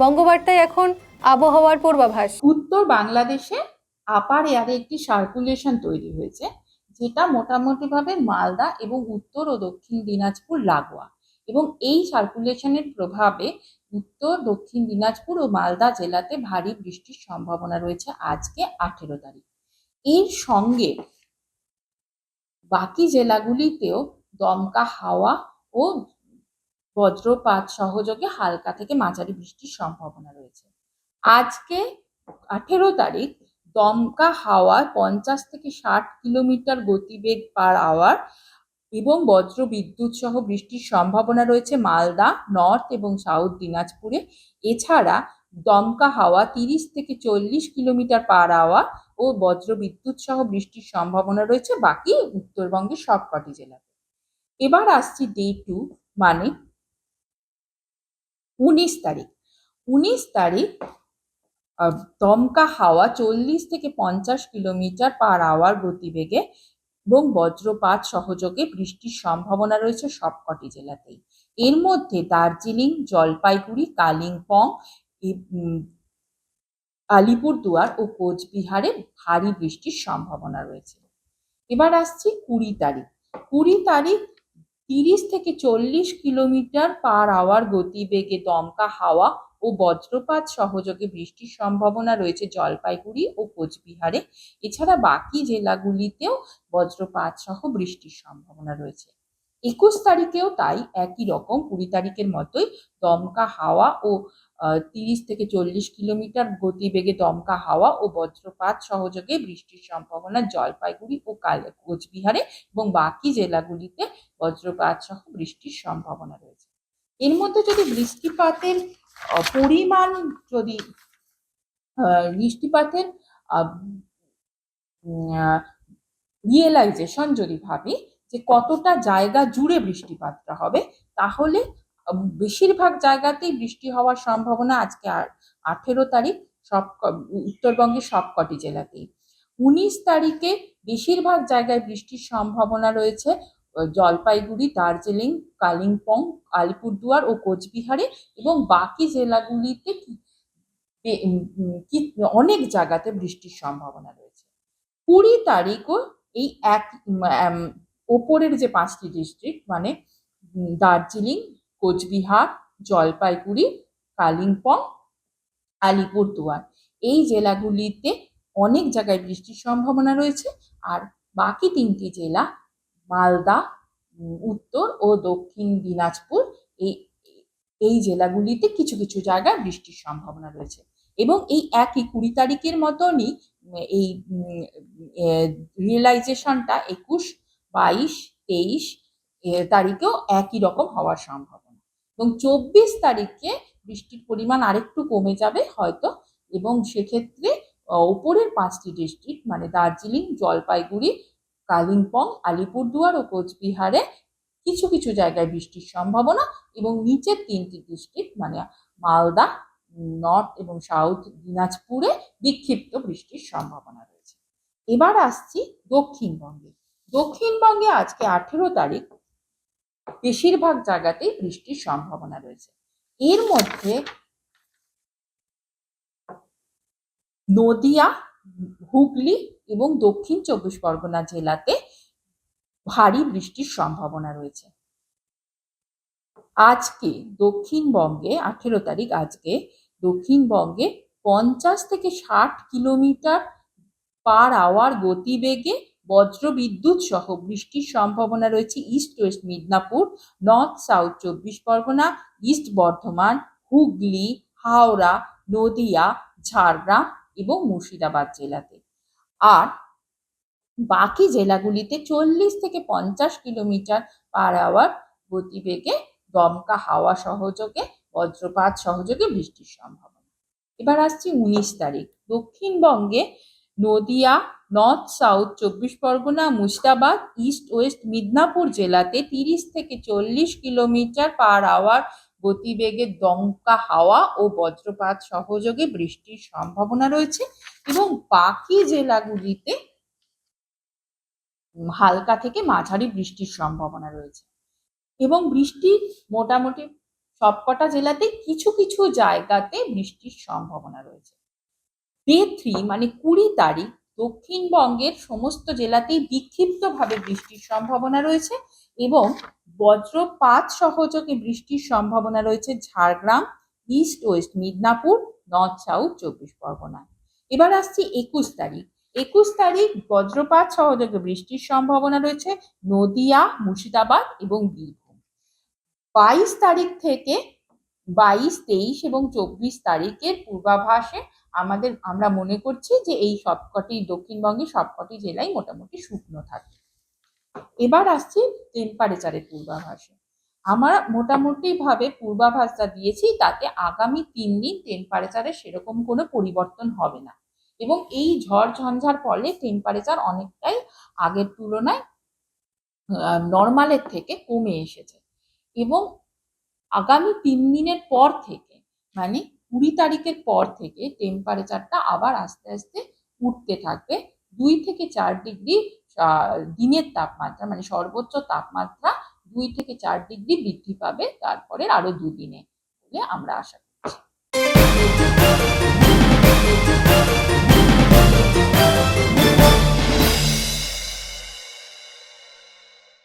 বঙ্গবার্তায় এখন আবহাওয়ার পূর্বাভাস। উত্তর বাংলাদেশে আপার এয়ারে একটি সার্কুলেশন তৈরি হয়েছে, যেটা মোটামুটিভাবে মালদা এবং উত্তর ও দক্ষিণ দিনাজপুর লাগোয়া। এবং এই সার্কুলেশনের প্রভাবে উত্তর, দক্ষিণ দিনাজপুর ও মালদা জেলাতে ভারী বৃষ্টির সম্ভাবনা রয়েছে আজকে আঠেরো তারিখ। এর সঙ্গে বাকি জেলাগুলিতেও দমকা হাওয়া ও বজ্রপাত সহযোগে হালকা থেকে মাঝারি বৃষ্টির সম্ভাবনা রয়েছে। আজকে আঠেরো তারিখ, দমকা হাওয়া পঞ্চাশ থেকে ষাট কিলোমিটার গতিবেগ পার আওয়ার এবং বজ্র বিদ্যুৎ সহ বৃষ্টির সম্ভাবনা রয়েছে মালদা, নর্থ এবং সাউথ দিনাজপুরে। এছাড়া দমকা হাওয়া তিরিশ থেকে চল্লিশ কিলোমিটার পার আওয়ার ও বজ্র বিদ্যুৎ সহ বৃষ্টির সম্ভাবনা রয়েছে বাকি উত্তরবঙ্গের সবকটি জেলাতে। এবার আসছি ডে টু মানে উনিশ তারিখ। উনিশ তারিখ দমকা হাওয়া চল্লিশ থেকে পঞ্চাশ কিলোমিটার পার আওয়ার গতিবেগে এবং বজ্রপাত সহযোগে বৃষ্টির সম্ভাবনা রয়েছে সবকটি জেলাতেই। এর মধ্যে দার্জিলিং, জলপাইগুড়ি, কালিম্পং আলিপুরদুয়ার ও কোচবিহারে ভারী বৃষ্টির সম্ভাবনা রয়েছে। এবার আসছি কুড়ি তারিখ। কুড়ি তারিখ তিরিশ থেকে চল্লিশ কিলোমিটার পার আওয়ার গতিবেগে দমকা হাওয়া ও বজ্রপাত সহযোগে বৃষ্টির সম্ভাবনা রয়েছে জলপাইগুড়ি ও কোচবিহারে। এছাড়া বাকি জেলাগুলিতেও বজ্রপাত সহ বৃষ্টির সম্ভাবনা রয়েছে। একুশ তারিখেও তাই একই রকম কুড়ি তারিখের মতোই দমকা হাওয়া ও তিরিশ থেকে চল্লিশ কিলোমিটার গতিবেগে দমকা হাওয়া ও বজ্রপাত সহযোগে বৃষ্টির সম্ভাবনা জলপাইগুড়ি ও কাল, কোচবিহারে এবং বাকি জেলাগুলিতে বজ্রপাত সহ বৃষ্টির সম্ভাবনা রয়েছে। এর মধ্যে যদি বৃষ্টিপাতের পরিমাণ যদি বৃষ্টিপাতের রিয়েলাইজেশন যদি ভাবি যে কতটা জায়গা জুড়ে বৃষ্টিপাতটা হবে, তাহলে বেশিরভাগ জায়গাতেই বৃষ্টি হওয়ার সম্ভাবনা আজকে আঠেরো তারিখ সব উত্তরবঙ্গের সবকটি জেলাতেই। উনিশ তারিখে বেশিরভাগ জায়গায় বৃষ্টির সম্ভাবনা রয়েছে। জলপাইগুড়ি, দার্জিলিং, কালিম্পং, আলিপুরদুয়ার ও কোচবিহারে এবং বাকি জেলাগুলিতে কি- অনেক জায়গাতে বৃষ্টির সম্ভাবনা রয়েছে। কুড়ি তারিখও এই এক ওপরের যে পাঁচটি ডিস্ট্রিক্ট মানে দার্জিলিং, কোচবিহার, জলপাইগুড়ি, কালিম্পং, আলিপুরদুয়ার। এই জেলাগুলিতে অনেক জায়গায় বৃষ্টির সম্ভাবনা রয়েছে। আর বাকি তিনটি জেলা মালদা উত্তর ও দক্ষিণ দিনাজপুর এই এই জেলাগুলিতে কিছু কিছু জায়গায় বৃষ্টির সম্ভাবনা রয়েছে। এবং এই একই কুড়ি তারিখের মতনই এই রিয়েলাইজেশনটা একুশ, বাইশ, তেইশ তারিখেও একই রকম হওয়ার সম্ভাবনা। এবং চব্বিশ তারিখে বৃষ্টির পরিমাণ আরেকটু কমে যাবে হয়তো, এবং সেক্ষেত্রে ওপরের পাঁচটি ডিস্ট্রিক্ট মানে দার্জিলিং, জলপাইগুড়ি কালিম্পং, আলিপুরদুয়ার ও কোচবিহারে কিছু কিছু জায়গায় বৃষ্টির সম্ভাবনা এবং নিচের তিনটি ডিস্ট্রিক্ট মানে মালদা নর্থ এবং সাউথ দিনাজপুরে বিক্ষিপ্ত বৃষ্টির সম্ভাবনা রয়েছে। এবার আসছি দক্ষিণবঙ্গে। দক্ষিণবঙ্গে আজকে আঠেরো তারিখ, বেশিরভাগ জায়গাতেই বৃষ্টির সম্ভাবনা রয়েছে। এর মধ্যে নদিয়া হুগলি এবং দক্ষিণ চব্বিশ পরগনা জেলাতে ভারী বৃষ্টির সম্ভাবনা রয়েছে। আজকে দক্ষিণবঙ্গে, আঠেরো তারিখ আজকে, দক্ষিণবঙ্গে পঞ্চাশ থেকে ষাট কিলোমিটার পার আওয়ার গতিবেগে বজ্রবিদ্যুৎ সহ বৃষ্টির সম্ভাবনা রয়েছে east west Midnapore, north south চব্বিশ পরগনা, ইস্ট বর্ধমান, হুগলি, হাওড়া, নদিয়া, ঝাড়গ্রাম এবং মুর্শিদাবাদ জেলাতে। আর বাকি জেলাগুলিতে চল্লিশ থেকে পঞ্চাশ কিলোমিটার পার আওয়ার গতিবেগে দমকা হাওয়া সহযোগে, বজ্রপাত সহযোগে বৃষ্টির সম্ভাবনা। এবার আসছি উনিশ তারিখ। দক্ষিণবঙ্গে নদিয়া নর্থ সাউথ চব্বিশ পরগনা, মুর্শিদাবাদ ইস্ট ওয়েস্ট মিদনাপুর জেলাতে তিরিশ থেকে চল্লিশ কিলোমিটার পার আওয়ার গতিবেগে দমকা হাওয়া ও বজ্রপাত সহযোগে বৃষ্টির সম্ভাবনা রয়েছে এবং বাকি জেলাগুলিতে হালকা থেকে মাঝারি বৃষ্টির সম্ভাবনা রয়েছে। এবং বৃষ্টি মোটামুটি সবকটা জেলাতে কিছু কিছু জায়গাতে বৃষ্টির সম্ভাবনা রয়েছে। ডে থ্রি মানে কুড়ি তারিখ দক্ষিণবঙ্গের সমস্ত জেলাতেই বিক্ষিপ্তভাবে বৃষ্টির সম্ভাবনা রয়েছে এবং বজ্রপাত সহযোগে বৃষ্টির সম্ভাবনা রয়েছে Jhargram, east west Midnapore, north south, চব্বিশ পরগনায় এবার আসছি একুশ তারিখ। একুশ তারিখ বজ্রপাত সহযোগে বৃষ্টির সম্ভাবনা রয়েছে নদিয়া, মুর্শিদাবাদ এবং বীরভূম। বাইশ তারিখ থেকে বাইশ, তেইশ এবং চব্বিশ তারিখের পূর্বাভাসে আমাদের, আমরা মনে করছি যে এই সবকটি, দক্ষিণবঙ্গের সবকটি জেলায় মোটামুটি শুকনো থাকে। এবার আসছি টেম্পারেচারের পূর্বাভাসে। আমরা মোটামুটি ভাবে পূর্বাভাসটা দিয়েছি, তাতে আগামী তিন দিন টেম্পারেচারে সেরকম কোনো পরিবর্তন হবে না। এবং এই ঝড় ঝঞ্ঝার ফলে টেম্পারেচার অনেকটাই আগের তুলনায় নর্মালের থেকে কমে এসেছে। এবং আগামী তিন দিনের পর থেকে মানে কুড়ি তারিখের পর থেকে টেম্পারেচারটা আবার আস্তে আস্তে উঠতে থাকবে দুই থেকে চার ডিগ্রি দিনের তাপমাত্রা মানে সর্বোচ্চ তাপমাত্রা দুই থেকে চার ডিগ্রি বৃদ্ধি পাবে তারপরে আরও দুদিনে বলে আমরা আশা করছি Thank you.